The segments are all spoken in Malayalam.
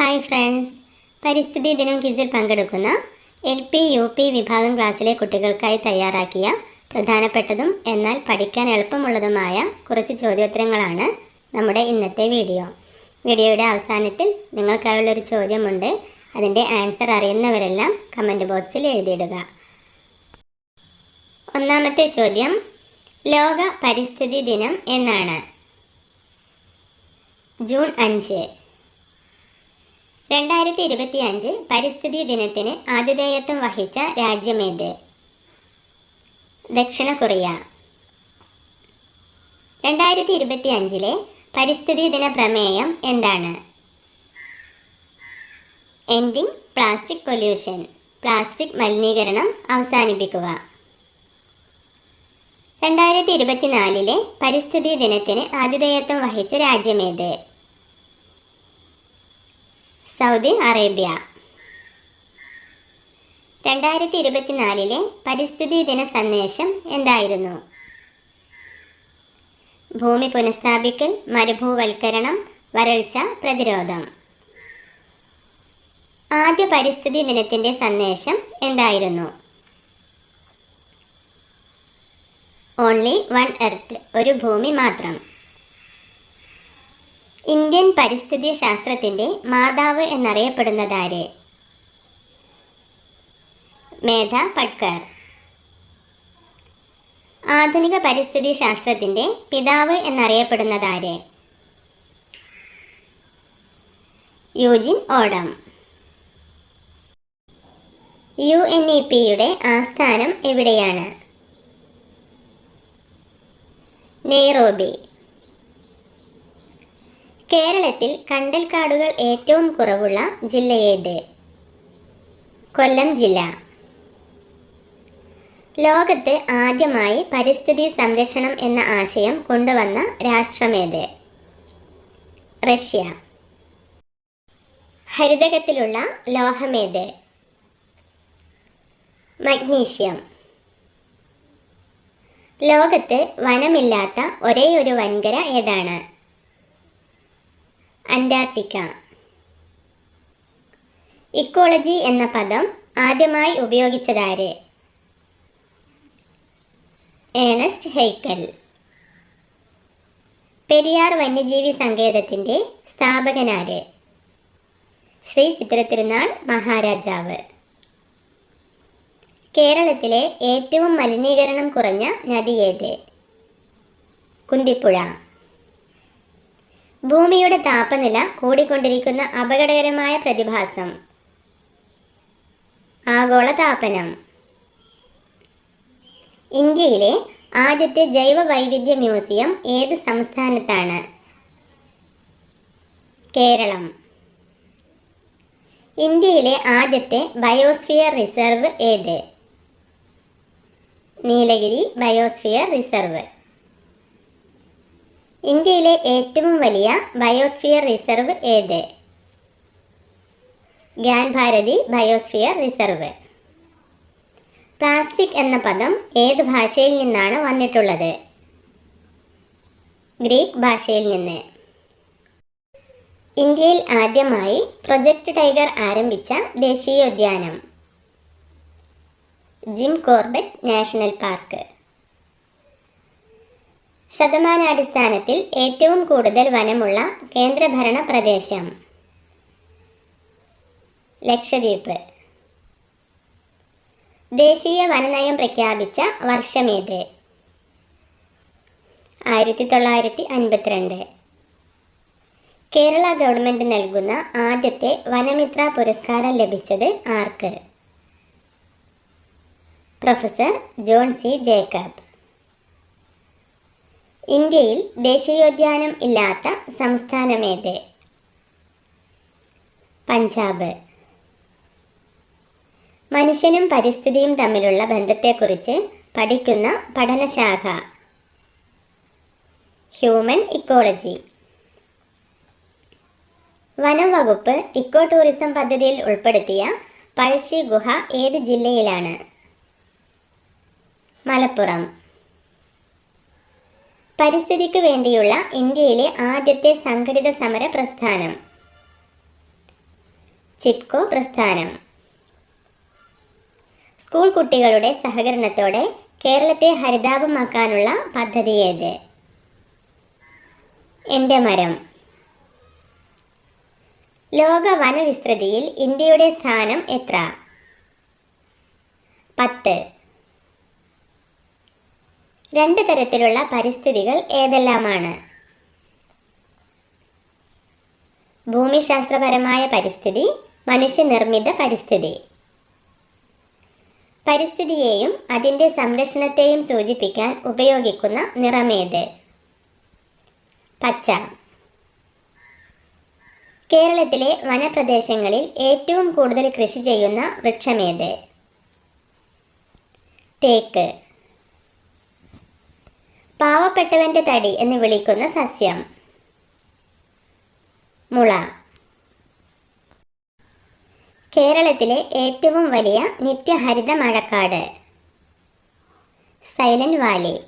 ഹായ് ഫ്രണ്ട്സ് പരിസ്ഥിതി ദിനം ക്വിസിൽ പങ്കെടുക്കുന്ന എൽ പി യു പി വിഭാഗം ക്ലാസ്സിലെ കുട്ടികൾക്കായി തയ്യാറാക്കിയ പ്രധാനപ്പെട്ടതും എന്നാൽ പഠിക്കാൻ എളുപ്പമുള്ളതുമായ കുറച്ച് ചോദ്യോത്തരങ്ങളാണ് നമ്മുടെ ഇന്നത്തെ വീഡിയോ വീഡിയോയുടെ അവസാനത്തിൽ നിങ്ങൾക്കായുള്ളൊരു ചോദ്യമുണ്ട്. അതിന്റെ ആൻസർ അറിയുന്നവരെല്ലാം കമന്റ് ബോക്സിൽ എഴുതിയിടുക. ഒന്നാമത്തെ ചോദ്യം ലോക പരിസ്ഥിതി ദിനം എന്നാണ്. ജൂൺ അഞ്ച്. രണ്ടായിരത്തി ഇരുപത്തി അഞ്ച് പരിസ്ഥിതി ദിനത്തിന് ആതിഥേയത്വം വഹിച്ച രാജ്യമേത്? ദക്ഷിണ കൊറിയ രണ്ടായിരത്തി ഇരുപത്തി അഞ്ചിലെ പരിസ്ഥിതി ദിന പ്രമേയം എന്താണ്? എൻഡിങ് പ്ലാസ്റ്റിക് പൊല്യൂഷൻ പ്ലാസ്റ്റിക് മലിനീകരണം അവസാനിപ്പിക്കുക. രണ്ടായിരത്തി ഇരുപത്തിനാലിലെ പരിസ്ഥിതി ദിനത്തിന് ആതിഥേയത്വം വഹിച്ച രാജ്യമേത്? Saudi Arabia. രണ്ടായിരത്തി ഇരുപത്തിനാലിലെ പരിസ്ഥിതി ദിന സന്ദേശം എന്തായിരുന്നു? ഭൂമി പുനഃസ്ഥാപിക്കൽ മരുഭൂവൽക്കരണം വരൾച്ച പ്രതിരോധം. ആദ്യ പരിസ്ഥിതി ദിനത്തിന്റെ സന്ദേശം എന്തായിരുന്നു? ഓൺലി വൺ എർത്ത് ഒരു ഭൂമി മാത്രം. പരിസ്ഥിതി ശാസ്ത്രത്തിന്റെ മാതാവ് എന്നറിയപ്പെടുന്നതാര്? മേധ പട്കർ. ആധുനിക പരിസ്ഥിതി ശാസ്ത്രത്തിന്റെ പിതാവ് എന്നറിയപ്പെടുന്നതാര്? Eugene Odum U N E പിയുടെ ആസ്ഥാനം എവിടെയാണ്? നെയ്റോബി. കേരളത്തിൽ കണ്ടൽക്കാടുകൾ ഏറ്റവും കുറവുള്ള ജില്ല ഏത്? കൊല്ലം ജില്ല. ലോകത്ത് ആദ്യമായി പരിസ്ഥിതി സംരക്ഷണം എന്ന ആശയം കൊണ്ടുവന്ന രാഷ്ട്രമേത് റഷ്യ. ഹരിതകത്തിലുള്ള ലോഹമേത് മഗ്നീഷ്യം. ലോകത്ത് വനമില്ലാത്ത ഒരേയൊരു വൻകര ഏതാണ്? അന്റാർട്ടിക്ക. ഇക്കോളജി എന്ന പദം ആദ്യമായി ഉപയോഗിച്ചതാര്? ഏണസ്റ്റ് ഹെയ്ക്കൽ. പെരിയാർ വന്യജീവി സങ്കേതത്തിന്റെ സ്ഥാപകനാര്? ശ്രീ ചിത്രത്തിരുനാൾ മഹാരാജാവ്. കേരളത്തിലെ ഏറ്റവും മലിനീകരണം കുറഞ്ഞ നദി ഏത്? കുന്തിപ്പുഴ. ഭൂമിയുടെ താപനില കൂടിക്കൊണ്ടിരിക്കുന്ന അപകടകരമായ പ്രതിഭാസം. ആഗോള താപനം ഇന്ത്യയിലെ ആദ്യത്തെ ജൈവ വൈവിധ്യ മ്യൂസിയം ഏത് സംസ്ഥാനത്താണ്? കേരളം. ഇന്ത്യയിലെ ആദ്യത്തെ ബയോസ്ഫിയർ റിസർവ് ഏത്? Nilgiri biosphere reserve. ഇന്ത്യയിലെ ഏറ്റവും വലിയ ബയോസ്ഫിയർ റിസർവ് ഏത്? Gyan Bharati biosphere reserve. Plastic എന്ന പദം ഏത് ഭാഷയിൽ നിന്നാണ് വന്നിട്ടുള്ളത്? ഗ്രീക്ക് ഭാഷയിൽ നിന്ന്. ഇന്ത്യയിൽ ആദ്യമായി പ്രൊജക്ട് ടൈഗർ ആരംഭിച്ച ദേശീയോദ്യാനം. Jim Corbett national park. ശതമാനാടിസ്ഥാനത്തിൽ ഏറ്റവും കൂടുതൽ വനമുള്ള കേന്ദ്രഭരണ പ്രദേശം. ലക്ഷദ്വീപ്. ദേശീയ വനനയം പ്രഖ്യാപിച്ച വർഷമേത് ആയിരത്തി തൊള്ളായിരത്തി അൻപത്തിരണ്ട് കേരള ഗവൺമെന്റ് നൽകുന്ന ആദ്യത്തെ വനമിത്ര പുരസ്കാരം ലഭിച്ചത് ആർക്ക്? Professor John C Jacob. ഇന്ത്യയിൽ ദേശീയോദ്യാനം ഇല്ലാത്ത സംസ്ഥാനമേത് പഞ്ചാബ്. മനുഷ്യനും പരിസ്ഥിതിയും തമ്മിലുള്ള ബന്ധത്തെക്കുറിച്ച് പഠിക്കുന്ന പഠനശാഖ. Human ecology. വനം വകുപ്പ് ഇക്കോ ടൂറിസം പദ്ധതിയിൽ ഉൾപ്പെടുത്തിയ പഴശ്ശി ഗുഹ ഏത് ജില്ലയിലാണ്? മലപ്പുറം. പരിസ്ഥിതിക്ക് വേണ്ടിയുള്ള ഇന്ത്യയിലെ ആദ്യത്തെ സംഘടിത സമര പ്രസ്ഥാനം. ചിപ്കോ പ്രസ്ഥാനം. സ്കൂൾ കുട്ടികളുടെ സഹകരണത്തോടെ കേരളത്തെ ഹരിതാപമാക്കാനുള്ള പദ്ധതി ഏത് എന്റെ മരം. ലോക വനവിസ്തൃതിയിൽ ഇന്ത്യയുടെ സ്ഥാനം എത്ര? പത്ത്. രണ്ട് തരത്തിലുള്ള പരിസ്ഥിതികൾ ഏതെല്ലാമാണ്? ഭൂമിശാസ്ത്രപരമായ പരിസ്ഥിതി മനുഷ്യനിർമ്മിത പരിസ്ഥിതി. പരിസ്ഥിതിയെയും അതിന്റെ സംരക്ഷണത്തെയും സൂചിപ്പിക്കാൻ ഉപയോഗിക്കുന്ന നിറമേത്? പച്ച. കേരളത്തിലെ വനപ്രദേശങ്ങളിൽ ഏറ്റവും കൂടുതൽ കൃഷി ചെയ്യുന്ന വൃക്ഷമേത്? തേക്ക്. പാവപ്പെട്ടവന്റെ തടി എന്ന് വിളിക്കുന്ന സസ്യം. മുള. കേരളത്തിലെ ഏറ്റവും വലിയ നിത്യഹരിത മഴക്കാട്. Silent Valley.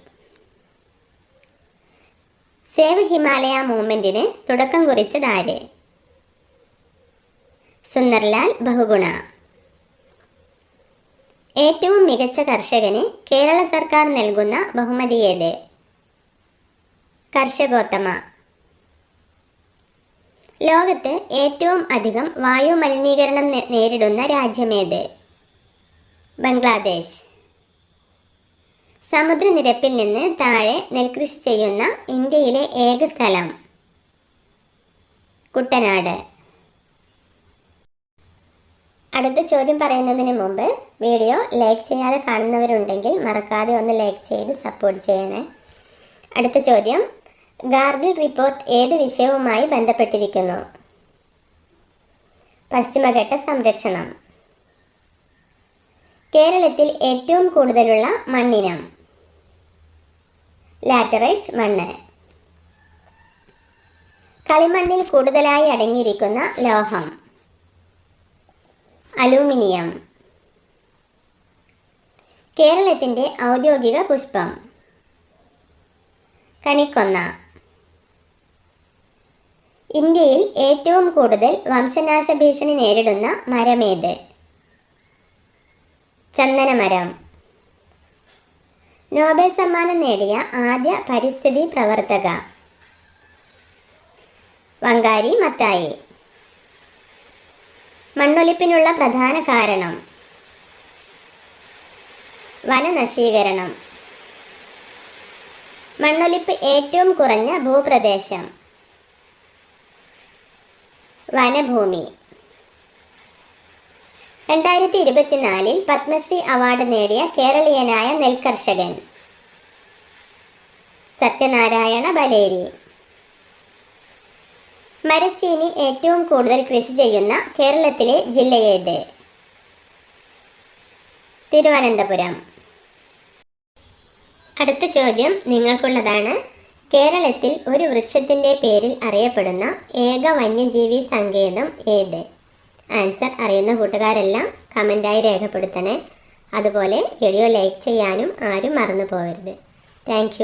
സേവ് ഹിമാലയ മൂവ്മെന്റിന് തുടക്കം കുറിച്ചതാര്? സുന്ദർലാൽ ബഹുഗുണ. ഏറ്റവും മികച്ച കർഷകന് കേരള സർക്കാർ നൽകുന്ന ബഹുമതിയേത് കർഷകോത്തമ. ലോകത്ത് ഏറ്റവും അധികം വായു മലിനീകരണം നേരിടുന്ന രാജ്യമേത്? ബംഗ്ലാദേശ്. സമുദ്രനിരപ്പിൽ നിന്ന് താഴെ നെൽകൃഷി ചെയ്യുന്ന ഇന്ത്യയിലെ ഏക സ്ഥലം കുട്ടനാട്. അടുത്ത ചോദ്യം പറയുന്നതിന് മുമ്പ് വീഡിയോ ലൈക്ക് ചെയ്യാതെ കാണുന്നവരുണ്ടെങ്കിൽ മറക്കാതെ ഒന്ന് ലൈക്ക് ചെയ്ത് സപ്പോർട്ട് ചെയ്യണേ. അടുത്ത ചോദ്യം ഗാർഗിൽ റിപ്പോർട്ട് ഏത് വിഷയവുമായി ബന്ധപ്പെട്ടിരിക്കുന്നു? പശ്ചിമഘട്ട സംരക്ഷണം. കേരളത്തിൽ ഏറ്റവും കൂടുതലുള്ള മണ്ണിനം. ലാറ്ററൈറ്റ് മണ്ണ്. കളിമണ്ണിൽ കൂടുതലായി അടങ്ങിയിരിക്കുന്ന ലോഹം. അലൂമിനിയം. കേരളത്തിന്റെ ഔദ്യോഗിക പുഷ്പം. കണിക്കൊന്ന. ഇന്ത്യയിൽ ഏറ്റവും കൂടുതൽ വംശനാശ ഭീഷണി നേരിടുന്ന മരമേത്? ചന്ദനമരം. നോബൽ സമ്മാനം നേടിയ ആദ്യ പരിസ്ഥിതി പ്രവർത്തക. വങ്കാരി മത്തായി. മണ്ണൊലിപ്പിനുള്ള പ്രധാന കാരണം. വനനശീകരണം. മണ്ണൊലിപ്പ് ഏറ്റവും കുറഞ്ഞ ഭൂപ്രദേശം. വനഭൂമി. രണ്ടായിരത്തി ഇരുപത്തിനാലിൽ പത്മശ്രീ അവാർഡ് നേടിയ കേരളീയനായ നെൽകർഷകൻ. സത്യനാരായണ ബലേരി. മരച്ചീനി ഏറ്റവും കൂടുതൽ കൃഷി ചെയ്യുന്ന കേരളത്തിലെ ജില്ലയേത്? തിരുവനന്തപുരം. അടുത്ത ചോദ്യം നിങ്ങൾക്കുള്ളതാണ്. കേരളത്തിൽ ഒരു വൃക്ഷത്തിന്റെ പേരിൽ അറിയപ്പെടുന്ന ഏക വന്യജീവി സങ്കേതം ഏത്? ആൻസർ അറിയുന്ന കൂട്ടുകാരെല്ലാം കമന്റായി രേഖപ്പെടുത്തണേ. അതുപോലെ വീഡിയോ ലൈക്ക് ചെയ്യാനും ആരും മറന്നു പോകരുത്. താങ്ക്